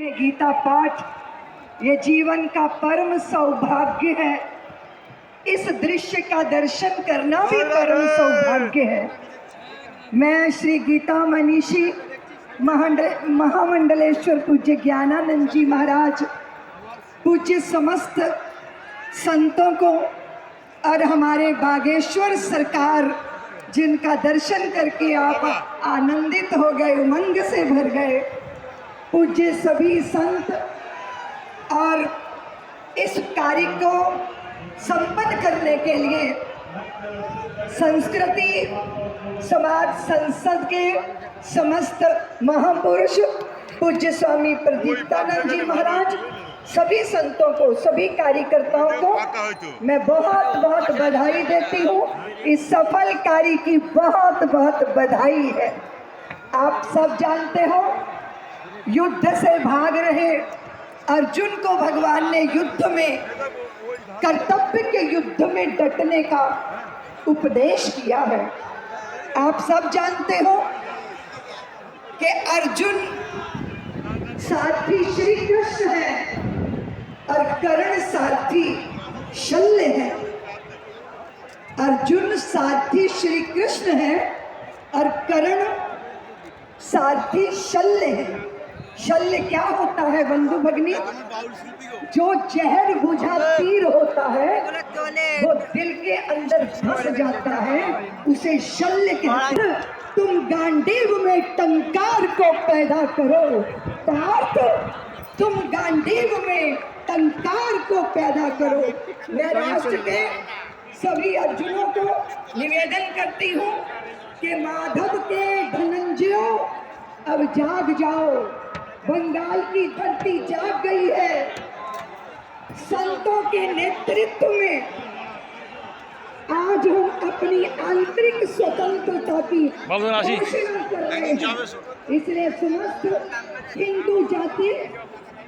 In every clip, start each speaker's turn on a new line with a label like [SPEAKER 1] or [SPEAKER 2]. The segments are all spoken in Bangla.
[SPEAKER 1] में गीता पाठ ये जीवन का परम सौभाग्य है। इस दृश्य का दर्शन करना भी परम सौभाग्य है। मैं श्री गीता मनीषी महामंडलेश्वर पूज्य ज्ञानानंद जी महाराज पूज्य समस्त संतों को और हमारे बागेश्वर सरकार जिनका दर्शन करके आप आनंदित हो गए उमंग से भर गए। पूज्य सभी संत और इस कार्य को संपन्न करने के लिए संस्कृति, समाज, संसद के समस्त महापुरुष, पूज्य स्वामी प्रदीप्तानंद जी महाराज, सभी संतों को, सभी कार्यकर्ताओं को मैं बहुत बहुत बधाई देती हूँ। इस सफल कार्य की बहुत बहुत बधाई है। आप सब जानते हो युद्ध से भाग रहे। अर्जुन को भगवान ने युद्ध में, कर्तव्य के युद्ध में डटने का उपदेश किया है। आप सब जानते हो कि अर्जुन सारथी श्री कृष्ण है और कर्ण सारथी शल्य है। अर्जुन सारथी श्री कृष्ण है और कर्ण सारथी शल्य है। शल्य क्या होता है बंधु भगनी? जो जहर बुझा तीर होता है वो दिल के अंदर धस जाता है उसे शल्य कहते तुम गांडीव में टंकार को पैदा करो। तुम गांडीव में टंकार को पैदा करो। मैं राष्ट्र के सभी अर्जुनों को निवेदन करती हूँ कि माधव के धनंजयों अब जाग जाओ। बंगाल की धरती जाग गई है। संतों के नेतृत्व में आज हम अपनी आंतरिक स्वतंत्रता की घोषणा कर रहे हैं। इसलिए समस्त हिंदू जाति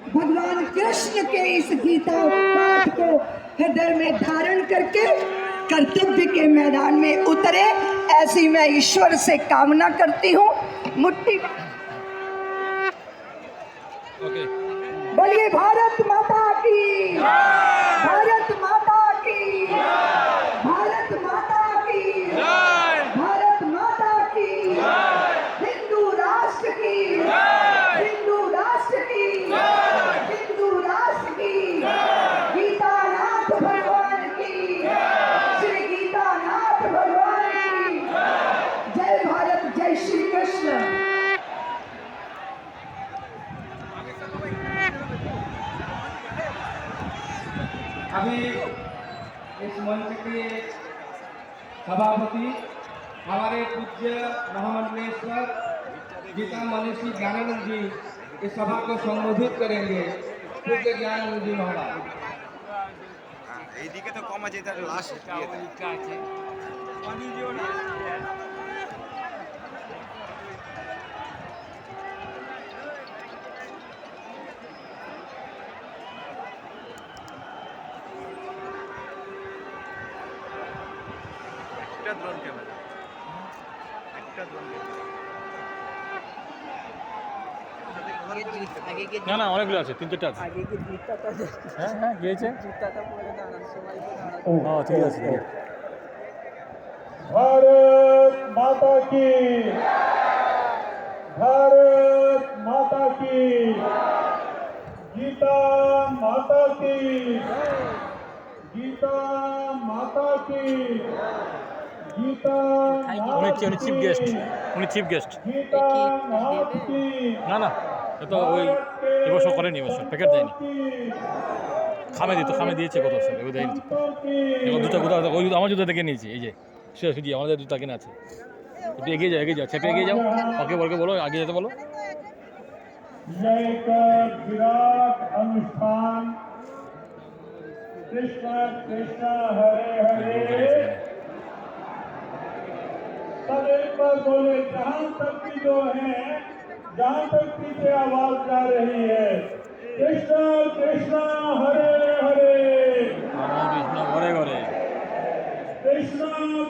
[SPEAKER 1] भगवान कृष्ण के इस गीता पाठ को हृदय में धारण करके कर्तव्य के मैदान में उतरे। ऐसी मैं ईश्वर से कामना करती हूँ। मुट्ठी बोलिए भारत माता की। भारत
[SPEAKER 2] सभापति हमारे पूज्य महामंडलेश्वर गीता मनीषी ज्ञानानंद जी इस सभा को संबोधित करेंगे पूज्य ज्ञानानंद जी महाराज
[SPEAKER 3] এইদিকে তো কম আছে এটা লাস্ট একটা ড্রোন ক্যামেরা একটা ড্রোন
[SPEAKER 4] না না অনেকগুলো আছে তিন চারটে আছে হ্যাঁ হ্যাঁ গিয়েছে ও হ্যাঁ ঠিক আছে ঠিক আছে।
[SPEAKER 5] भारत माता की भारत माता की गीता माता की गीता माता की गीता
[SPEAKER 4] উনি উনি চিফ গেস্ট উনি চিফ গেস্ট না না এটা ওই এবছর করেনি এবছর প্যাকেট দেয়নি। খামে দিত খামে দিয়েছে কত বছর এবার দেয়নি এবার দুটা কোথাও ওই আমার জুতো দেখে নিয়েছি এই যে সেটা সুজি আমাদের দুটা কেনা আছে। একটু এগিয়ে যাও এগিয়ে যাও চেপে এগিয়ে যাও। ওকে বলকে বলো আগে যেতে বলো।
[SPEAKER 5] অনুষ্ঠান। কৃষ্ণ কৃষ্ণ হরে হরে। सब एक बार बोले जहां तक भी जो है जहां तक पीछे आवाज जा रही है कृष्ण कृष्ण हरे हरे
[SPEAKER 4] আমার কৃষ্ণ ঘরে ঘরে
[SPEAKER 5] कृष्ण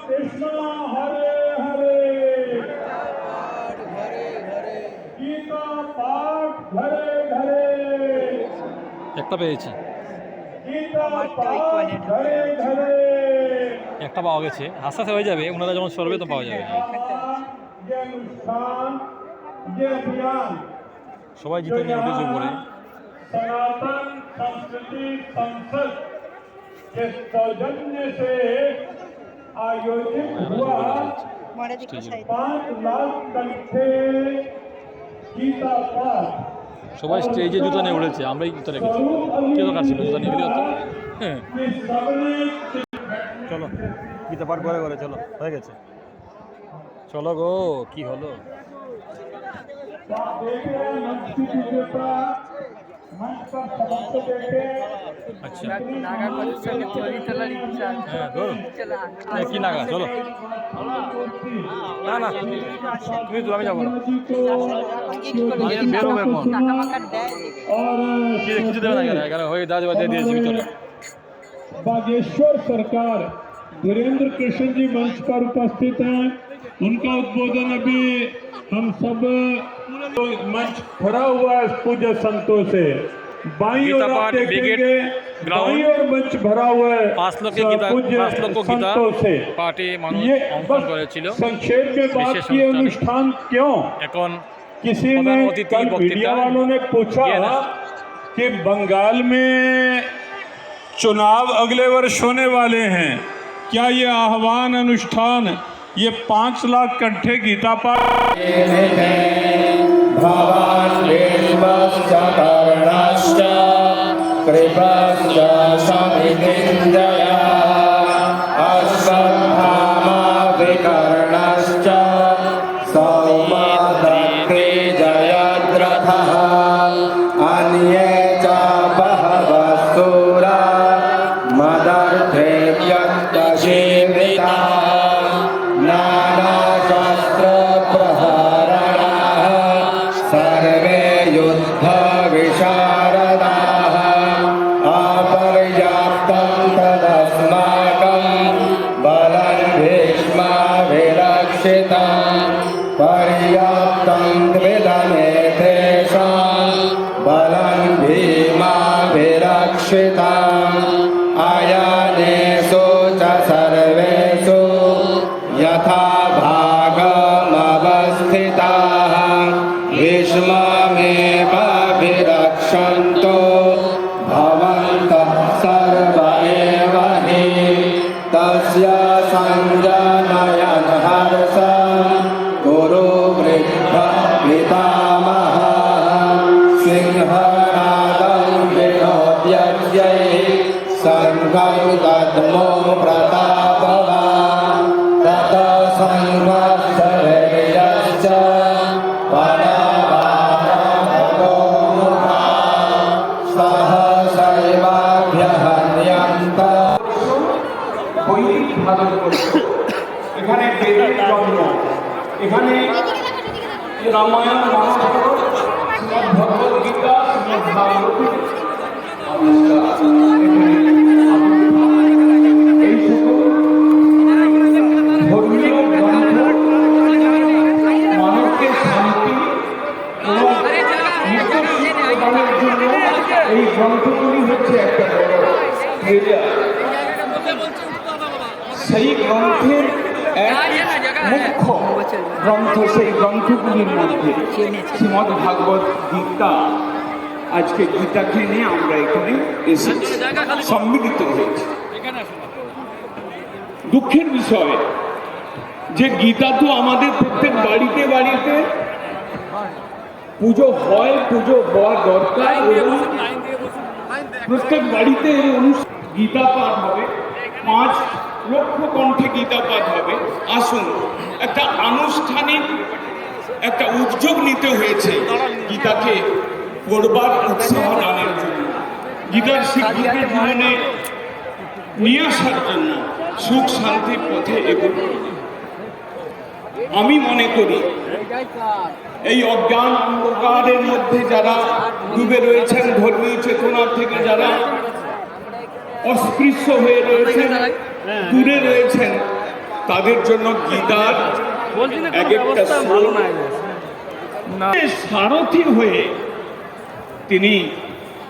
[SPEAKER 5] कृष्ण हरे हरे गीता पाठ घरे घरे
[SPEAKER 4] একটা পেয়েছি
[SPEAKER 5] गीता पाठ घरे घरे
[SPEAKER 4] একটা পাওয়া গেছে আস্তে আস্তে হয়ে যাবে ওনারা যখন সরবে তো পাওয়া যাবে
[SPEAKER 5] ये अनुष्ठान ये अभियान
[SPEAKER 4] সবাই জিতে নিয়ে উঠেছে উপরে
[SPEAKER 5] सनातन संस्कृति संसद के सौजन्य से आयोजित हुआ पांच लाख कंठे गीता पाठ
[SPEAKER 4] সবাই স্টেজে জুতো নিয়ে উঠেছে আমরাই জুতো রেখেছি কে দরকার ছিল জুতো নিয়ে গেলে হতো হ্যাঁ
[SPEAKER 5] में सबने
[SPEAKER 4] চলো গীতা পাঠ করে করে চলো হয়ে গেছে। চলো গো কি হলো? আচ্ছা। হ্যাঁ কি নাগা? চলো। না না তুমি তো আমি যাব না। বেরোবে এখন। কিছু দেবে না এগারো হয়ে দাদা দিয়ে দিয়েছি ভিতরে।
[SPEAKER 5] बागेश्वर सरकार धीरेन्द्र कृष्ण जी मंच पर उपस्थित हैं। उनका उद्बोधन अभी हम सब तो मंच खड़ा हुआ है पूज्य संतों से। बाई और आप देखेंगे बाई और मंच भरा हुआ है पूज्य संतों से। ये बस संक्षेप में बात किए
[SPEAKER 4] अनुष्ठान
[SPEAKER 5] क्यों?
[SPEAKER 4] एकोन
[SPEAKER 5] किसी ने कल मीडिया वालों ने पूछा कि बंगाल में चुनाव अगले वर्ष होने वाले हैं। क्या ये आह्वान अनुष्ठान, ये पाँच लाख कंठे गीता पाठ
[SPEAKER 6] सिंहनादं विनोद्यज्ञैः सङ्घं दद्मो प्रतापवान् ततः संवत्सरयश्च परावारो मुखा सहसैवाभ्यहन्यन्त
[SPEAKER 2] বৈদিক ভারত বর্ষ এখানে বেদের জন্ম এখানে রামায়ণ মহাভারত এই গ্রন্থগুলি হচ্ছে সেই গ্রন্থের এক মুখ্য গ্রন্থ সেই গ্রন্থগুলির মধ্যে শ্রীমদ ভাগবত গীতা, আজকে গীতাকে নিয়ে আমরা এখানে এসেছি, সম্মিলিত হয়েছি। দুঃখের বিষয়, যে গীতা তো আমাদের প্রত্যেক বাড়িতে বাড়িতে পুজো হয়, পুজো হওয়া দরকার প্রত্যেক বাড়িতে গীতা পাঠ হবে। পাঁচ লক্ষ কণ্ঠে গীতাপাঠ হবে। আসুন, একটা আনুষ্ঠানিক, একটা উদ্যোগ নিতে হয়েছে গীতাকে পড়বার উৎসাহ দানের জন্য। গীতার শিক্ষাকে জীবনে নিয়ে আসার জন্য সুখ শান্তির পথে এগোনো। আমি মনে করি, এই অজ্ঞান অন্ধকারের মধ্যে যারা ডুবে রয়েছেন, ধর্মীয় চেতনার থেকে যারা অস্পৃশ্য হয়ে রয়েছেন দূরে রয়েছেন। তাদের জন্য গীতার এক একটা সারথি হয়ে তিনি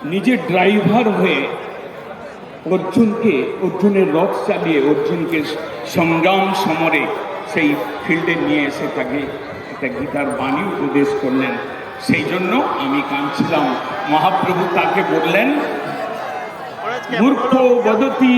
[SPEAKER 2] নিজে ড্রাইভার হয়ে অর্জুনকে অর্জুনের রথ চালিয়ে অর্জুনকে সংগ্রাম সমরে সেই ফিল্ডে নিয়ে এসে তাকে একটা গীতার বাণী উপদেশ করলেন। সেই জন্য আমি কাঁদছিলাম। মহাপ্রভু তাকে বললেন মূর্খ বদতি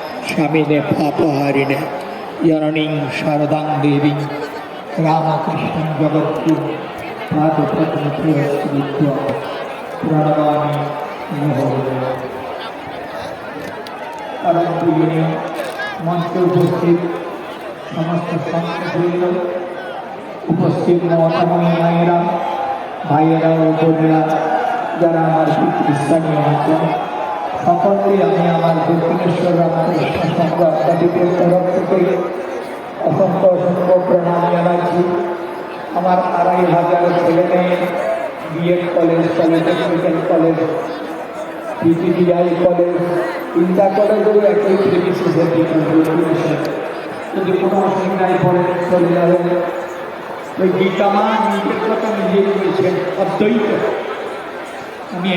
[SPEAKER 7] স্বামীনে পাপহারিনে জননীং শারদাং দেবী রামকৃষ্ণ জগৎপুর প্রণবামী উপস্থিত, সমস্ত উপস্থিত মায়েরা, ভাইয়েরা ও বোনেরা, যারা আমার স্থানীয় সকলকে আমি আমার দক্ষিণেশ্বর রামকৃষ্ণ সংঘ আধ্যাত্মিকের তরফ থেকে অসংখ্য অসংখ্য প্রণাম জানাচ্ছি। আমার আড়াই হাজার ছেলে মেয়ে BEd college polytechnical college PTDI college inter কলেজেও একই প্রেমিসিসের যদি কোনো অসুবিধায় পড়ে, চলে যাবেন। ওই গীতা মা নিজের কথা নিজেই বলছেন, অদ্বৈত। উনি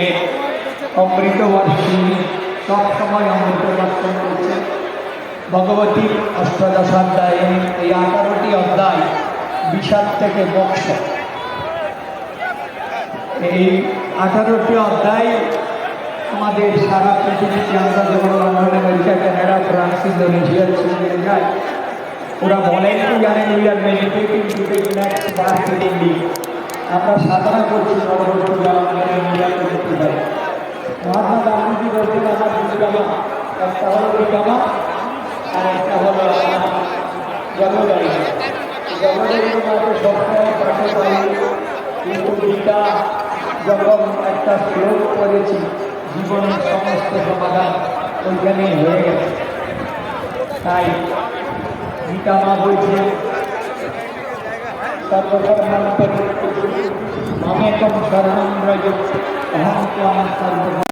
[SPEAKER 7] অমৃত বর্ষিনী সবসময় অমৃত বর্ষণ করছেন ভগবতী অষ্টাদশাধ্যায় এই আঠারোটি অধ্যায় বিষাদ থেকে মোক্ষ এই আঠারোটি অধ্যায় আমাদের সারা পৃথিবীতে আমরা যেমন London America Canada, France Indonesia চীনে যাই ওরা বলেন কি জানেন we are meditating to take next birth আমরা সাধনা করছি পরবর্তী জন্মের ইন্ডিয়াতে যেতে পারি। মহাত্মা গান্ধীজি বলছেন আমার দুটি জামা একটা হলো জামা আর একটা হলো আমার জন্মদায়ী জন্মদায়ী মাকে সবসময় পাশে পাই কিন্তু গীতা যখন একটা শ্লোক করেছি জীবনের সমস্ত সমাধান ওইখানেই হয়ে গেছে তাই গীতা মা বলছে সর্বকর্মান্তর মামেকম শরণম রজ অহং তো আমার সর্ব